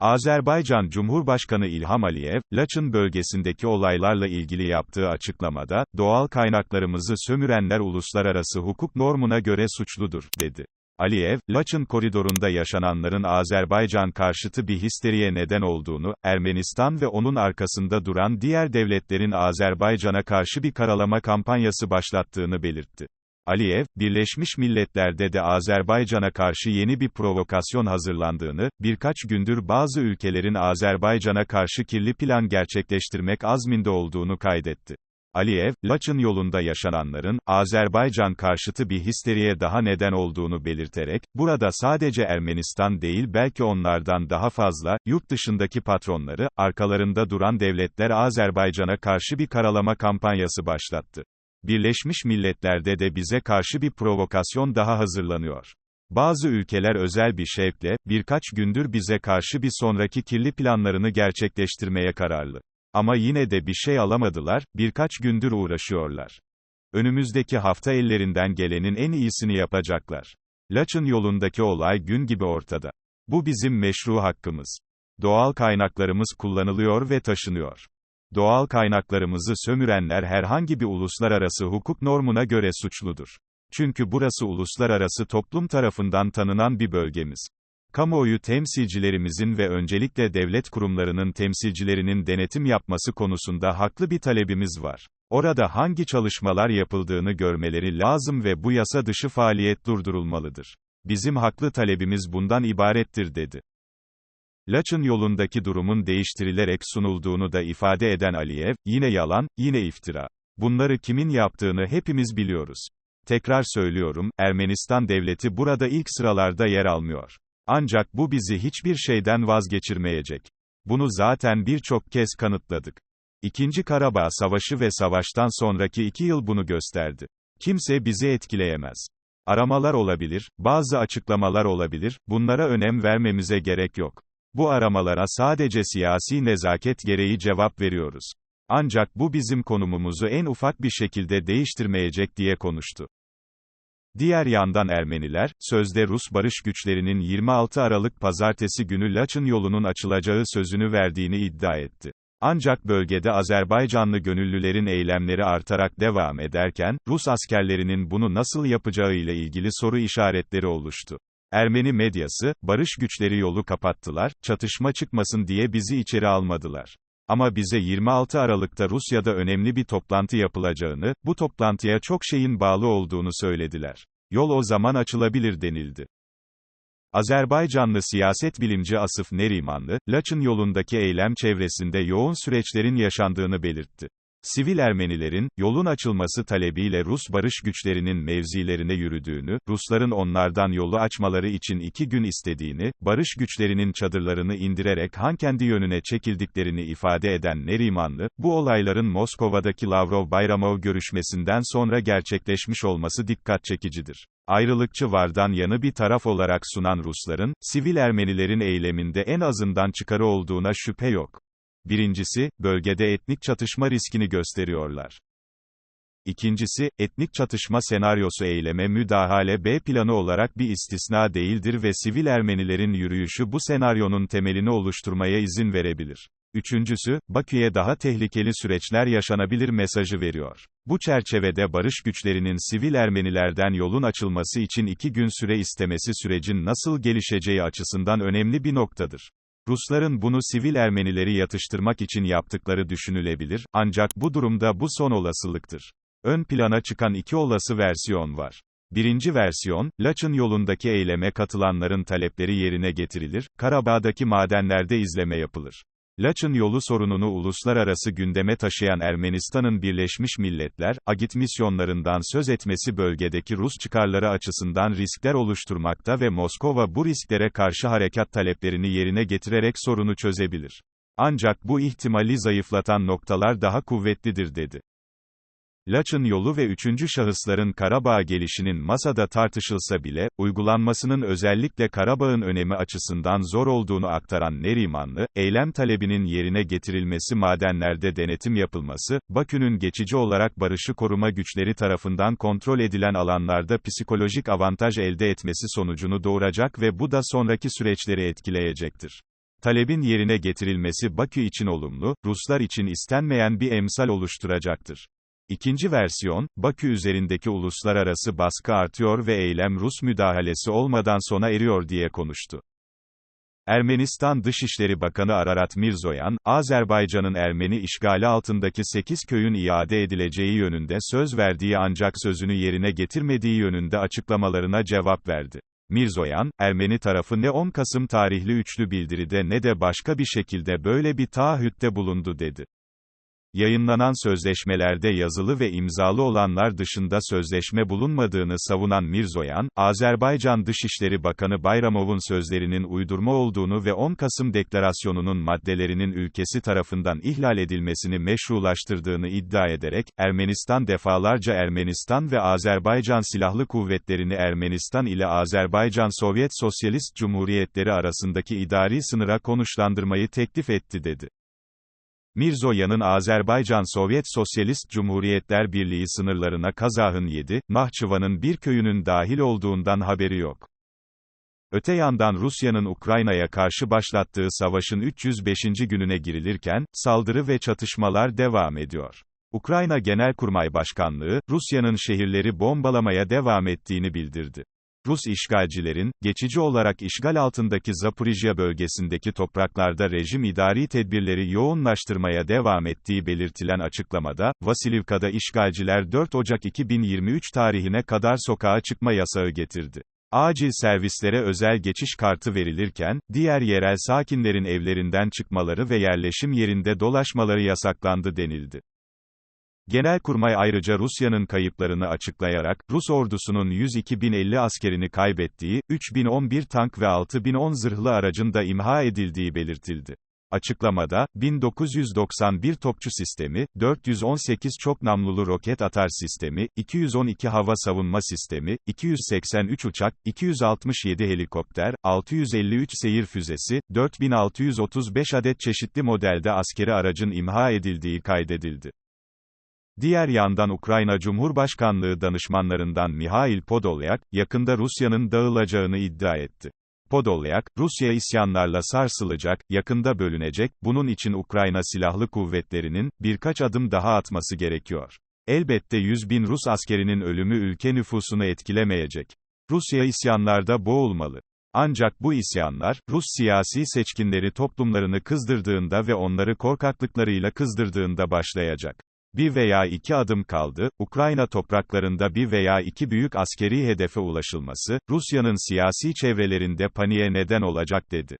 Azerbaycan Cumhurbaşkanı İlham Aliyev, Laçın bölgesindeki olaylarla ilgili yaptığı açıklamada, doğal kaynaklarımızı sömürenler uluslararası hukuk normuna göre suçludur, dedi. Aliyev, Laçın koridorunda yaşananların Azerbaycan karşıtı bir histeriye neden olduğunu, Ermenistan ve onun arkasında duran diğer devletlerin Azerbaycan'a karşı bir karalama kampanyası başlattığını belirtti. Aliyev, Birleşmiş Milletler'de de Azerbaycan'a karşı yeni bir provokasyon hazırlandığını, birkaç gündür bazı ülkelerin Azerbaycan'a karşı kirli plan gerçekleştirmek azminde olduğunu kaydetti. Aliyev, Laçın yolunda yaşananların, Azerbaycan karşıtı bir histeriye daha neden olduğunu belirterek, burada sadece Ermenistan değil belki onlardan daha fazla, yurt dışındaki patronları, arkalarında duran devletler Azerbaycan'a karşı bir karalama kampanyası başlattı. Birleşmiş Milletler'de de bize karşı bir provokasyon daha hazırlanıyor. Bazı ülkeler özel bir şevkle, birkaç gündür bize karşı bir sonraki kirli planlarını gerçekleştirmeye kararlı. Ama yine de bir şey alamadılar, birkaç gündür uğraşıyorlar. Önümüzdeki hafta ellerinden gelenin en iyisini yapacaklar. Laçın yolundaki olay gün gibi ortada. Bu bizim meşru hakkımız. Doğal kaynaklarımız kullanılıyor ve taşınıyor. Doğal kaynaklarımızı sömürenler herhangi bir uluslararası hukuk normuna göre suçludur. Çünkü burası uluslararası toplum tarafından tanınan bir bölgemiz. Kamuoyu temsilcilerimizin ve öncelikle devlet kurumlarının temsilcilerinin denetim yapması konusunda haklı bir talebimiz var. Orada hangi çalışmalar yapıldığını görmeleri lazım ve bu yasa dışı faaliyet durdurulmalıdır. Bizim haklı talebimiz bundan ibarettir dedi. Laçın yolundaki durumun değiştirilerek sunulduğunu da ifade eden Aliyev, yine yalan, yine iftira. Bunları kimin yaptığını hepimiz biliyoruz. Tekrar söylüyorum, Ermenistan devleti burada ilk sıralarda yer almıyor. Ancak bu bizi hiçbir şeyden vazgeçirmeyecek. Bunu zaten birçok kez kanıtladık. İkinci Karabağ Savaşı ve savaştan sonraki iki yıl bunu gösterdi. Kimse bizi etkileyemez. Aramalar olabilir, bazı açıklamalar olabilir, bunlara önem vermemize gerek yok. Bu aramalara sadece siyasi nezaket gereği cevap veriyoruz. Ancak bu bizim konumumuzu en ufak bir şekilde değiştirmeyecek diye konuştu. Diğer yandan Ermeniler, sözde Rus barış güçlerinin 26 Aralık pazartesi günü Laçın yolunun açılacağı sözünü verdiğini iddia etti. Ancak bölgede Azerbaycanlı gönüllülerin eylemleri artarak devam ederken, Rus askerlerinin bunu nasıl yapacağı ile ilgili soru işaretleri oluştu. Ermeni medyası, barış güçleri yolu kapattılar, çatışma çıkmasın diye bizi içeri almadılar. Ama bize 26 Aralık'ta Rusya'da önemli bir toplantı yapılacağını, bu toplantıya çok şeyin bağlı olduğunu söylediler. Yol o zaman açılabilir denildi. Azerbaycanlı siyaset bilimci Asıf Nerimanlı, Laçın yolundaki eylem çevresinde yoğun süreçlerin yaşandığını belirtti. Sivil Ermenilerin, yolun açılması talebiyle Rus barış güçlerinin mevzilerine yürüdüğünü, Rusların onlardan yolu açmaları için iki gün istediğini, barış güçlerinin çadırlarını indirerek Hankendi yönüne çekildiklerini ifade eden Nerimanlı, bu olayların Moskova'daki Lavrov-Bayramov görüşmesinden sonra gerçekleşmiş olması dikkat çekicidir. Ayrılıkçı Vardan yanı bir taraf olarak sunan Rusların, sivil Ermenilerin eyleminde en azından çıkarı olduğuna şüphe yok. Birincisi, bölgede etnik çatışma riskini gösteriyorlar. İkincisi, etnik çatışma senaryosu eyleme müdahale B planı olarak bir istisna değildir ve sivil Ermenilerin yürüyüşü bu senaryonun temelini oluşturmaya izin verebilir. Üçüncüsü, Bakü'ye daha tehlikeli süreçler yaşanabilir mesajı veriyor. Bu çerçevede barış güçlerinin sivil Ermenilerden yolun açılması için iki gün süre istemesi sürecin nasıl gelişeceği açısından önemli bir noktadır. Rusların bunu sivil Ermenileri yatıştırmak için yaptıkları düşünülebilir, ancak bu durumda bu son olasılıktır. Ön plana çıkan iki olası versiyon var. Birinci versiyon, Laçın yolundaki eyleme katılanların talepleri yerine getirilir, Karabağ'daki madenlerde izleme yapılır. Laçın yolu sorununu uluslararası gündeme taşıyan Ermenistan'ın Birleşmiş Milletler, agit misyonlarından söz etmesi bölgedeki Rus çıkarları açısından riskler oluşturmakta ve Moskova bu risklere karşı harekat taleplerini yerine getirerek sorunu çözebilir. Ancak bu ihtimali zayıflatan noktalar daha kuvvetlidir dedi. Laçın yolu ve üçüncü şahısların Karabağ gelişinin masada tartışılsa bile, uygulanmasının özellikle Karabağ'ın önemi açısından zor olduğunu aktaran Nerimanlı, eylem talebinin yerine getirilmesi madenlerde denetim yapılması, Bakü'nün geçici olarak barışı koruma güçleri tarafından kontrol edilen alanlarda psikolojik avantaj elde etmesi sonucunu doğuracak ve bu da sonraki süreçleri etkileyecektir. Talebin yerine getirilmesi Bakü için olumlu, Ruslar için istenmeyen bir emsal oluşturacaktır. İkinci versiyon, Bakü üzerindeki uluslararası baskı artıyor ve eylem Rus müdahalesi olmadan sona eriyor diye konuştu. Ermenistan Dışişleri Bakanı Ararat Mirzoyan, Azerbaycan'ın Ermeni işgali altındaki 8 köyün iade edileceği yönünde söz verdiği ancak sözünü yerine getirmediği yönünde açıklamalarına cevap verdi. Mirzoyan, Ermeni tarafı ne 10 Kasım tarihli üçlü bildiride ne de başka bir şekilde böyle bir taahhütte bulundu dedi. Yayınlanan sözleşmelerde yazılı ve imzalı olanlar dışında sözleşme bulunmadığını savunan Mirzoyan, Azerbaycan Dışişleri Bakanı Bayramov'un sözlerinin uydurma olduğunu ve 10 Kasım Deklarasyonu'nun maddelerinin ülkesi tarafından ihlal edilmesini meşrulaştırdığını iddia ederek, Ermenistan defalarca Ermenistan ve Azerbaycan Silahlı Kuvvetlerini Ermenistan ile Azerbaycan Sovyet Sosyalist Cumhuriyetleri arasındaki idari sınıra konuşlandırmayı teklif etti dedi. Mirzoyan'ın Azerbaycan Sovyet Sosyalist Cumhuriyetler Birliği sınırlarına Kazah'ın 7, Nahçıvan'ın bir köyünün dahil olduğundan haberi yok. Öte yandan Rusya'nın Ukrayna'ya karşı başlattığı savaşın 305. gününe girilirken, saldırı ve çatışmalar devam ediyor. Ukrayna Genelkurmay Başkanlığı, Rusya'nın şehirleri bombalamaya devam ettiğini bildirdi. Rus işgalcilerin, geçici olarak işgal altındaki Zaporijya bölgesindeki topraklarda rejim idari tedbirleri yoğunlaştırmaya devam ettiği belirtilen açıklamada, Vasilivka'da işgalciler 4 Ocak 2023 tarihine kadar sokağa çıkma yasağı getirdi. Acil servislere özel geçiş kartı verilirken, diğer yerel sakinlerin evlerinden çıkmaları ve yerleşim yerinde dolaşmaları yasaklandı denildi. Genelkurmay ayrıca Rusya'nın kayıplarını açıklayarak, Rus ordusunun 102.050 askerini kaybettiği, 3.011 tank ve 6.010 zırhlı aracın da imha edildiği belirtildi. Açıklamada, 1991 topçu sistemi, 418 çok namlulu roket atar sistemi, 212 hava savunma sistemi, 283 uçak, 267 helikopter, 653 seyir füzesi, 4635 adet çeşitli modelde askeri aracın imha edildiği kaydedildi. Diğer yandan Ukrayna Cumhurbaşkanlığı danışmanlarından Mihail Podolyak, yakında Rusya'nın dağılacağını iddia etti. Podolyak, Rusya isyanlarla sarsılacak, yakında bölünecek, bunun için Ukrayna Silahlı Kuvvetleri'nin, birkaç adım daha atması gerekiyor. Elbette 100 bin Rus askerinin ölümü ülke nüfusunu etkilemeyecek. Rusya isyanlarda boğulmalı. Ancak bu isyanlar, Rus siyasi seçkinleri toplumlarını kızdırdığında ve onları korkaklıklarıyla kızdırdığında başlayacak. Bir veya iki adım kaldı, Ukrayna topraklarında bir veya iki büyük askeri hedefe ulaşılması, Rusya'nın siyasi çevrelerinde paniğe neden olacak dedi.